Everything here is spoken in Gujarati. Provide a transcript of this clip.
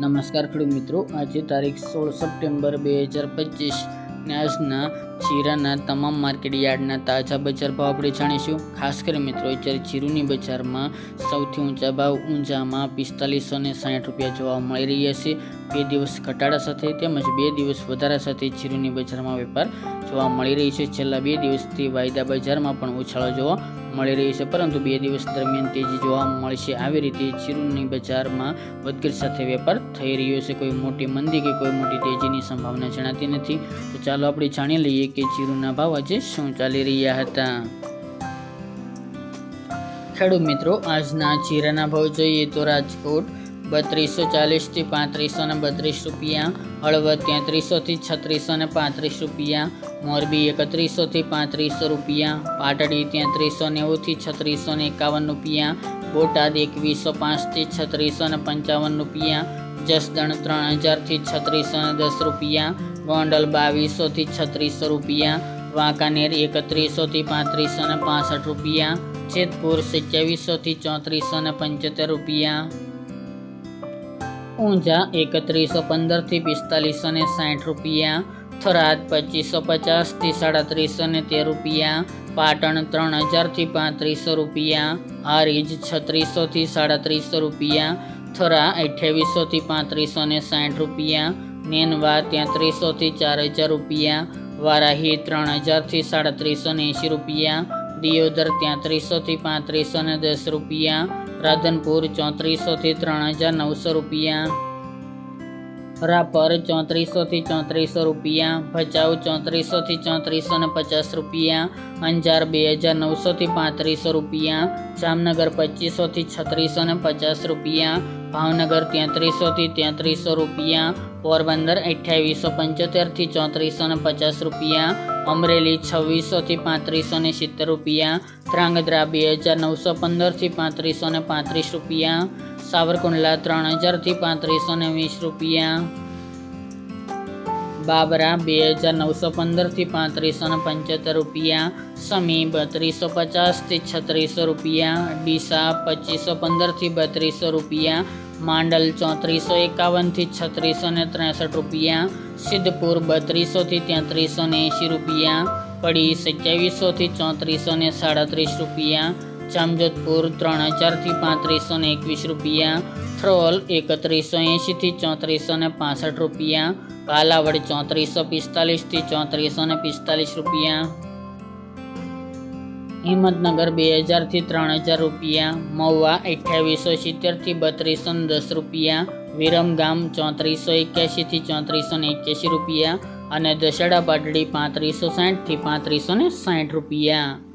નમસ્કાર ખેડૂત મિત્રો. આજે તારીખ સોળ સપ્ટેમ્બર બે હજાર પચીસ. આજના જીરાના તમામ માર્કેટ યાર્ડના તાજા બજાર ભાવ આપણે જાણીશું. ખાસ કરી મિત્રો, અત્યારે જીરુની બજારમાં સૌથી ઊંચા ભાવ ઊંઝામાં પિસ્તાલીસો ને સાઠ રૂપિયા જોવા મળી રહ્યા છે. બે દિવસ ઘટાડા સાથે તેમજ બે દિવસ વધારા સાથે જીરુની બજારમાં વેપાર જોવા મળી રહી છે. છેલ્લા બે દિવસથી વાયદા બજારમાં પણ ઉછાળો જોવા મળી રહ્યો છે, પરંતુ બે દિવસ દરમિયાન તેજી જોવા મળશે. આવી રીતે જીરુની બજારમાં વધઘટ સાથે વેપાર થઈ રહ્યો છે. કોઈ મોટી મંદી કે કોઈ મોટી તેજીની સંભાવના જણાતી નથી. તો ચાલો આપણે જાણી લઈએ કે જીરુના ભાવ આજે શું ચાલી રહ્યા હતા. ખેડૂત મિત્રો, આજના જીરાના ભાવ જોઈએ તો રાજકોટ બત્રીસો ચાલીસથી પાંત્રીસો ને બત્રીસ રૂપિયા હળવદ તેત્રીસોથી છત્રીસો ને પાંત્રીસ રૂપિયા, મોરબી એકત્રીસોથી પાંત્રીસો રૂપિયા, પાટડી તેત્રીસો નેવુંથી છત્રીસો ને એકાવન રૂપિયા, બોટાદ એકવીસો પાંચથી છત્રીસો ને પંચાવન રૂપિયા, જસદણ ત્રણ હજારથી છત્રીસો ને દસ રૂપિયા, ગોંડલ બાવીસોથી છત્રીસો રૂપિયા, વાંકાનેર એકત્રીસોથી પાંત્રીસો ને રૂપિયા, જેતપુર સત્યાવીસોથી ચોત્રીસો ને પંચોતેર રૂપિયા ઊંઝા એકત્રીસો પંદરથી પિસ્તાલીસો ને સાઠ રૂપિયા, થરાદ પચીસો પચાસથી સાડત્રીસો ને તેર રૂપિયા, પાટણ ત્રણ હજારથી પાંત્રીસો રૂપિયા, હારીજ છત્રીસોથી સાડત્રીસો રૂપિયા, થરા અઠ્યાવીસોથી પાંત્રીસો ને સાઠ રૂપિયા, નેનવા ત્યાંત્રીસોથી ચાર હજાર રૂપિયા, વારાહી ત્રણ હજારથી સાડત્રીસો ને એંશી રૂપિયા, દિયોદર ત્યાંત્રીસોથી પાંત્રીસો ને દસ રૂપિયા રાધનપુર ચોત્રીસોથી ત્રણ હજાર નવસો રૂપિયા. રાપર ચોત્રીસોથી ચોત્રીસો રૂપિયા, ભચાઉ ચોત્રીસોથી ચોત્રીસો ને પચાસ રૂપિયા, અંજાર બે હજાર નવસોથી પાંત્રીસો રૂપિયા, જામનગર પચીસોથી છત્રીસો ને પચાસ રૂપિયા, ભાવનગર તેત્રીસોથી તેત્રીસો રૂપિયા, પોરબંદર અઠ્યાવીસો પંચોતેરથી ચોત્રીસો ને પચાસ રૂપિયા, અમરેલી છવ્વીસોથી પાંત્રીસો ને સિત્તેર રૂપિયા, ધ્રાંગધ્રા બે હજાર નવસો પંદરથી પાંત્રીસો ને પાંત્રીસ રૂપિયા સાવરકુંડલા ત્રણ હજારથી પાંત્રીસો ને વીસ રૂપિયા. બાબરા બે હજાર નવસો પંદરથી પાંત્રીસો ને પંચોતેર રૂપિયા. સમી બત્રીસો પચાસથી છત્રીસો રૂપિયા. ડીસા પચીસો પંદરથી બત્રીસો રૂપિયા. માંડલ ચોત્રીસો એકાવનથી છત્રીસો ને ત્રેસઠ રૂપિયા. સિદ્ધપુર બત્રીસોથી તેત્રીસો ને એંશી રૂપિયા. પડી સત્યાવીસોથી ચોત્રીસો ને સાડત્રીસ રૂપિયા. જામજોધપુર ત્રણ હજારથી પાંત્રીસો ને એકવીસ રૂપિયા, થ્રોલ એકત્રીસો એંશીથી ચોત્રીસો ને પાસઠ રૂપિયા કાલાવડ ચોત્રીસો પિસ્તાલીસથી ચોત્રીસો ને પિસ્તાલીસ રૂપિયા. હિંમતનગર બે હજારથી ત્રણ હજાર રૂપિયા, મહુવા અઠ્યાવીસો સિત્તેરથી બત્રીસો ને દસ રૂપિયા, વિરમગામ ચોત્રીસો એક્યાસીથી ચોત્રીસો ને એક્યાસી રૂપિયા અને દશેડા પાટડી પાંત્રીસો સાઠથી પાંત્રીસો ને સાઠ રૂપિયા.